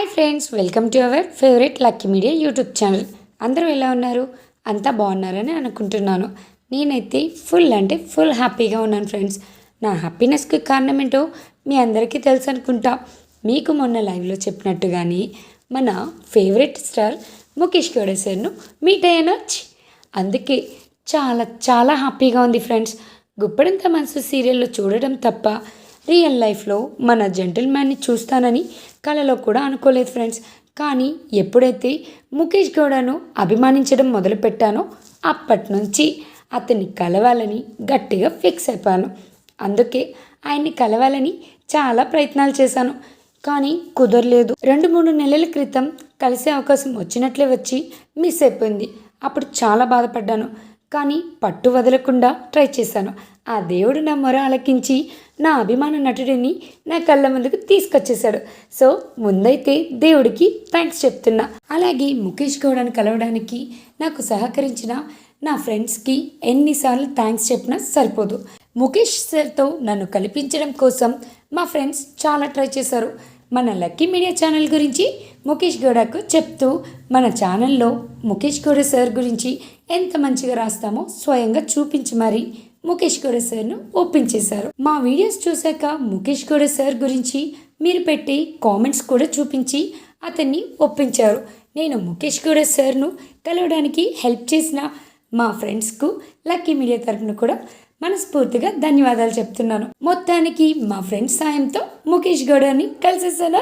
Hi friends welcome to our favourite lucky media YouTube channel. అందరూ ఎలా ఉన్నారు? అంతా బాగున్నారని అనుకుంటున్నాను. నేనైతే ఫుల్ అంటే ఫుల్ హ్యాపీగా ఉన్నాను ఫ్రెండ్స్. నా హ్యాపీనెస్కి కారణం ఏంటో మీ అందరికీ తెలుసు అనుకుంటా. మీకు మొన్న లైవ్లో చెప్పినట్టుగానే మన ఫేవరెట్ స్టార్ ముఖేష్ గౌడ సార్ను మీట్ అయ్యాను. అందుకే చాలా చాలా హ్యాపీగా ఉంది ఫ్రెండ్స్. గుప్పడంత మనసు సీరియల్లో చూడడం తప్ప రియల్ లైఫ్లో మన జెంటిల్మ్యాన్ని చూస్తానని కలలో కూడా అనుకోలేదు ఫ్రెండ్స్. కానీ ఎప్పుడైతే ముఖేష్ గౌడను అభిమానించడం మొదలుపెట్టానో అప్పటి నుంచి అతన్ని కలవాలని గట్టిగా ఫిక్స్ అయిపోయాను. అందుకే ఆయన్ని కలవాలని చాలా ప్రయత్నాలు చేశాను. కానీ కుదరలేదు. రెండు మూడు నెలల క్రితం కలిసే అవకాశం వచ్చినట్లే వచ్చి మిస్ అయిపోయింది. అప్పుడు చాలా బాధపడ్డాను. కానీ పట్టు వదలకుండా ట్రై చేశాను. ఆ దేవుడు నా మొర ఆలకించి నా అభిమాన నటుడిని నా కళ్ళ ముందుకు తీసుకొచ్చేశాడు. సో ముందైతే దేవుడికి థ్యాంక్స్ చెప్తున్నా. అలాగే ముఖేష్ గౌడను కలవడానికి నాకు సహకరించిన నా ఫ్రెండ్స్కి ఎన్నిసార్లు థ్యాంక్స్ చెప్పినా సరిపోదు. ముఖేష్ సార్తో నన్ను కల్పించడం కోసం మా ఫ్రెండ్స్ చాలా ట్రై చేశారు. మన లక్కీ మీడియా ఛానల్ గురించి ముఖేష్ గౌడకు చెప్తూ మన ఛానల్లో ముఖేష్ గౌడ సార్ గురించి ఎంత మంచిగా రాస్తామో స్వయంగా చూపించి మరీ ముఖేష్ గౌడ సార్ను ఒప్పించేశారు మా వీడియోస్ చూశాక ముఖేష్ గౌడ సార్ గురించి మీరు పెట్టి కామెంట్స్ కూడా చూపించి అతన్ని ఒప్పించారు. నేను ముఖేష్ గౌడ సార్ను కలవడానికి హెల్ప్ చేసిన మా ఫ్రెండ్స్కు లక్కీ మీడియా తరఫున కూడా మనస్ఫూర్తిగా ధన్యవాదాలు చెప్తున్నాను. మొత్తానికి మా ఫ్రెండ్స్ సాయంతో ముఖేష్ గౌడని కలిసేసాను.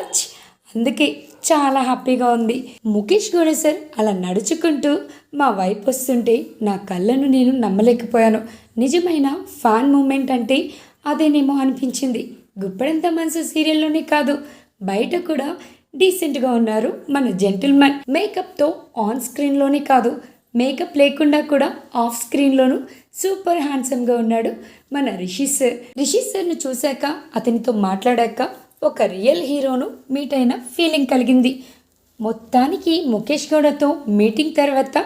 అందుకే చాలా హ్యాపీగా ఉంది. ముఖేష్ కూడా సార్ అలా నడుచుకుంటూ మా వైపు వస్తుంటే నా కళ్ళను నేను నమ్మలేకపోయాను. నిజమైన ఫ్యాన్ మూమెంట్ అంటే అదేనేమో అనిపించింది. గుప్పడంత మనసు సీరియల్లోనే కాదు. బయట కూడా డీసెంట్గా ఉన్నారు మన జెంటిల్మెన్. మేకప్తో ఆన్ స్క్రీన్లోనే కాదు. మేకప్ లేకుండా కూడా ఆఫ్ స్క్రీన్లోనూ సూపర్ హ్యాండ్సమ్గా ఉన్నాడు మన రిషి సార్. రిషి సార్ను చూశాక అతనితో మాట్లాడాక ఒక రియల్ హీరోను మీట్ అయిన ఫీలింగ్ కలిగింది. మొత్తానికి ముఖేష్ గౌడతో మీటింగ్ తర్వాత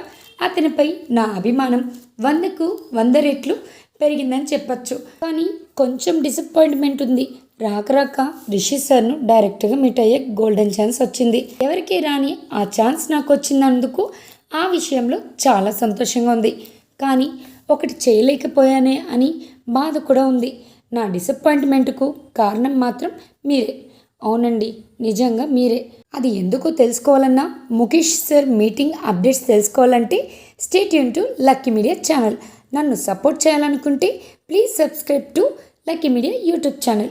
అతనిపై నా అభిమానం వందకు వంద రెట్లు పెరిగిందని చెప్పచ్చు. కానీ కొంచెం డిసప్పాయింట్మెంట్ ఉంది. రాక రాక రిషి సార్ను డైరెక్ట్గా మీట్ అయ్యే గోల్డెన్ ఛాన్స్ వచ్చింది. ఎవరికి రాని ఆ ఛాన్స్ నాకు వచ్చినందుకు ఆ విషయంలో చాలా సంతోషంగా ఉంది. కానీ ఒకటి చేయలేకపోయానే అని బాధ కూడా ఉంది. నా డిసప్పాయింట్మెంట్కు కారణం మాత్రం మీరే. అవునండి నిజంగా మీరే. అది ఎందుకో తెలుసుకోవాలన్నా ముఖేష్ సార్ మీటింగ్ అప్డేట్స్ తెలుసుకోవాలంటే స్టేట్ యూన్ టు లక్కీ మీడియా ఛానల్. నన్ను సపోర్ట్ చేయాలనుకుంటే please subscribe to lucky media YouTube channel.